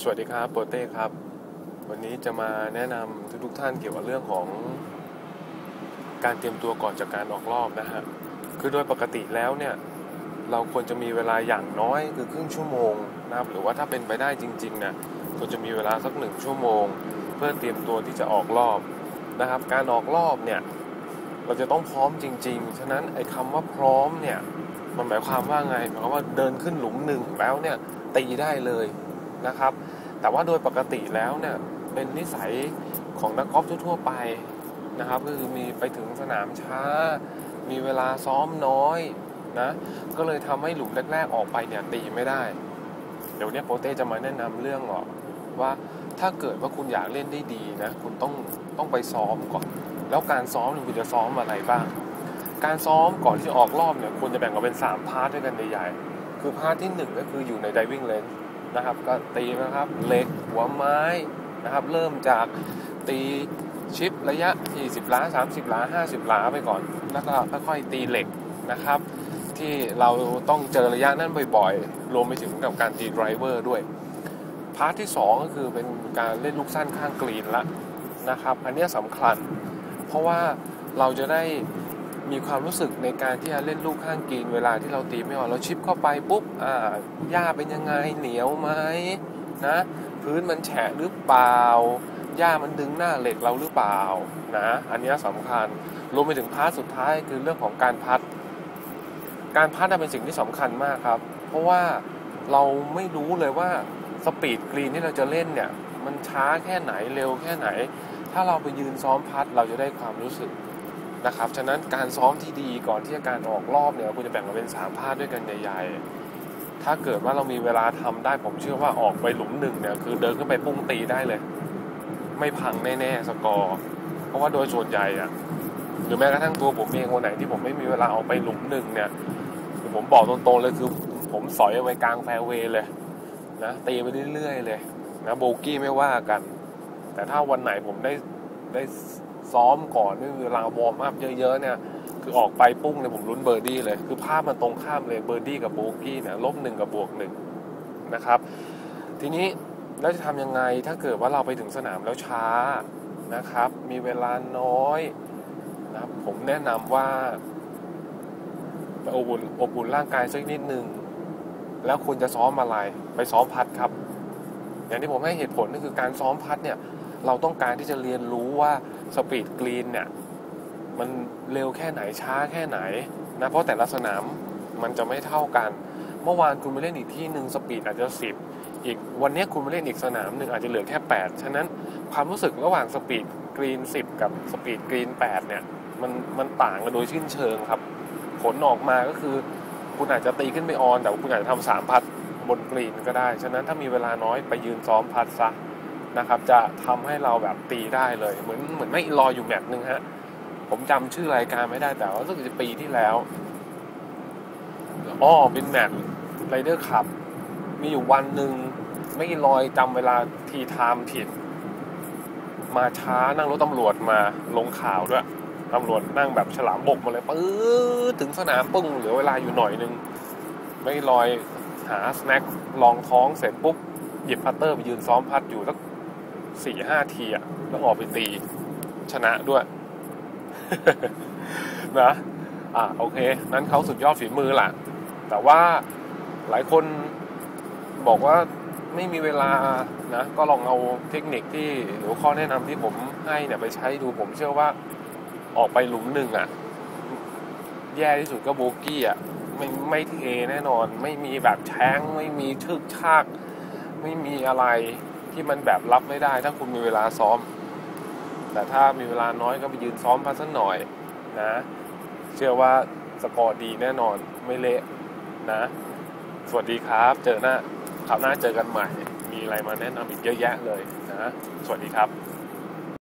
สวัสดีครับโปเต้ครับ วันนี้จะมาแนะนำทุกทุกท่านเกี่ยวกับเรื่องของ การเตรียมตัวก่อนจากการออกรอบนะฮะคือโดยปกติแล้วเนี่ยเราควรจะมีเวลาอย่างน้อยคือครึ่งชั่วโมงนะครับหรือว่าถ้าเป็นไปได้จริงๆเนี่ยควรจะมีเวลาสักหนึ่งชั่วโมง เพื่อเตรียมตัวที่จะออกรอบนะครับ การออกรอบเนี่ยเราจะต้องพร้อมจริง ๆ ฉะนั้นไอ้คำว่าพร้อมเนี่ยมันหมายความว่าไงหมายความว่าเดินขึ้นหลุมหนึ่งแล้วเนี่ยตีได้เลย นะครับ แต่ว่าโดยปกติแล้วเนี่ยเป็นนิสัยของนักกอล์ฟทั่วๆไปนะครับก็คือมีไปถึงสนามช้า มีเวลาซ้อมน้อยนะก็เลยทำให้หลุมแรก ๆ ออกไปเนี่ยตีไม่ได้ เดี๋ยวเนี้โปเต้จะมาแนะนำเรื่องหรอกว่าถ้าเกิดว่าคุณอยากเล่นได้ดีนะคุณต้องต้องไปซ้อมก่อน แล้วการซ้อมคุณจะซ้อมอะไรบ้าง การซ้อมก่อนที่จะออกรอบเนี่ยควรจะแบ่งออกเป็น 3 พาร์ทด้วยกันใหญ่ๆคือพาร์ทที่ 1 ก็คืออยู่ใน diving range นะครับ ก็ตีนะครับเหล็กหัวไม้นะครับ เริ่มจากตีชิประยะ20หลา30หลา50หลาไปก่อน แล้วก็ค่อยๆตีเหล็กนะครับ ที่เราต้องเจอระยะนั้นบ่อยๆ รวมไปถึงกับการตีไดรเวอร์ด้วย พาร์ทที่ 2 ก็คือเป็นการเล่นลูกสั้นข้างกรีนละนะครับ อันนี้สำคัญ เพราะว่าเราจะได้ มีความรู้สึกในการที่จะเล่นลูกข้างกรีนเวลาที่เราตีไม่ออกเราชิปเข้าไปปุ๊บอ่าหญ้าเป็นยังไงเหนียวไหมนะพื้นมันแฉะหรือเปล่าหญ้ามันดึงหน้าเหล็กเราหรือเปล่านะอันนี้สำคัญรวมไปถึงพาร์ทสุดท้ายคือเรื่องของการพัด การพัดเป็นสิ่งที่สำคัญมากครับ เพราะว่าเราไม่รู้เลยว่าสปีดกรีนที่เราจะเล่นเนี่ยมันช้าแค่ไหนเร็วแค่ไหน ถ้าเราไปยืนซ้อมพัดเราจะได้ความรู้สึก นะครับ ฉะนั้นการซ้อมที่ดีก่อนที่จะการออกรอบเนี่ยคุณจะแบ่งออกเป็นสามพาร์ทด้วยกันใหญ่ ๆ ถ้าเกิดว่าเรามีเวลาทำได้ผมเชื่อว่าออกไปหลุมหนึ่งเนี่ยคือเดินขึ้นไปปุ้งตีได้เลย ไม่พังแน่ๆสกอร์เพราะว่าโดยส่วนใหญ่อะหรือแม้กระทั่งตัวผมเองวันไหนที่ผมไม่มีเวลาออกไปหลุมหนึ่งเนี่ยผมบอกตรงๆเลยคือผมสอยเอาไว้กลางแฟร์เวย์เลยนะตีไปเรื่อยๆเลยนะโบกี้ไม่ว่ากัน แต่ถ้าวันไหนผมได้ได้ ซ้อมก่อนไม่มีเวลาวอร์มอัพเยอะๆเนี่ยคือออกไปปุ้งเนี่ยผมลุ้นเบอร์ดี้เลย คือภาพมันตรงข้ามเลยเบอร์ดี้กับโบกี้เนี่ยลบหนึ่งกับบวกหนึ่งนะครับ ทีนี้แล้วจะทำยังไงถ้าเกิดว่าเราไปถึงสนามแล้วช้านะครับ มีเวลาน้อยนะผมแนะนำว่าไปอบอุ่นอบอุ่นร่างกายสักนิดหนึ่งแล้วคุณจะซ้อมอะไร ไปซ้อมพัดครับ อย่างที่ผมให้เหตุผลก็คือการซ้อมพัดเนี่ย เราต้องการที่จะเรียนรู้ว่า สปีดกรีนเนี่ย มันเร็วแค่ไหนช้าแค่ไหนนะเพราะแต่ละสนามมันจะไม่เท่ากัน เมื่อวานคุณไปเล่นอีกที่หนึ่งสปีดอาจจะสิบอีกวันนี้คุณไปเล่นอีกสนามหนึ่งอาจจะเหลือแค่ 8 ฉะนั้นความรู้สึกระหว่างสปีดกรีน 10 กับสปีดกรีน 8 เนี่ยมันมันต่างกันโดยสิ้นเชิงครับ ผลออกมาก็คือคุณอาจจะตีขึ้นไปออน แต่คุณอาจจะทำสามพัดบนกรีนก็ได้ ฉะนั้นถ้ามีเวลาน้อยไปยืนซ้อมพัดซะ นะครับ จะทำให้เราแบบตีได้เลย เหมือนเหมือนไม่รออยู่แมตช์หนึ่งฮะผมจำชื่อรายการไม่ได้แต่ว่ารู้สึกจะปีที่แล้วอ๋อเป็นแมตช์ไรเดอร์ขับ มีอยู่วันหนึ่งไม่ลอยจำเวลาทีไทม์ผิด มาช้านั่งรถตำรวจมาลงข่าวด้วยตำรวจนั่งแบบฉลามบกมาเลยปื๊ดถึงสนามปึ้งเหลือเวลาอยู่หน่อยนึง ไม่ลอยหาสแน็คลองท้องเสร็จปุ๊บ หยิบพัตเตอร์ไปยืนซ้อมพัดอยู่สัก สี่ห้าทีอะแล้วออกไปตี ชนะด้วย นะ อ่าโอเค นั้นเขาสุดยอดฝีมือแหละแต่ว่าหลายคนบอกว่าไม่มีเวลานะ ก็ลองเอาเทคนิคที่หรือข้อแนะนำที่ผมให้เนี่ยไปใช้ดูผมเชื่อว่าออกไปหลุมหนึ่งอะ่ะ แย่ที่สุดก็โบกี้อะ่ะไม่ไม่เทแน่นอน ไม่มีแบบแช้ง ไม่มีชึกชาก ไม่มีอะไร ที่มันแบบรับไม่ได้ ถ้าคุณมีเวลาซ้อม แต่ถ้ามีเวลาน้อยก็ไปยืนซ้อมพักสักหน่อยนะ เชื่อว่าสกอร์ดีแน่นอนไม่เละนะ สวัสดีครับ เจอหน้าคราวหน้าเจอกันใหม่ มีอะไรมาแนะนำอีกเยอะแยะเลยนะ สวัสดีครับ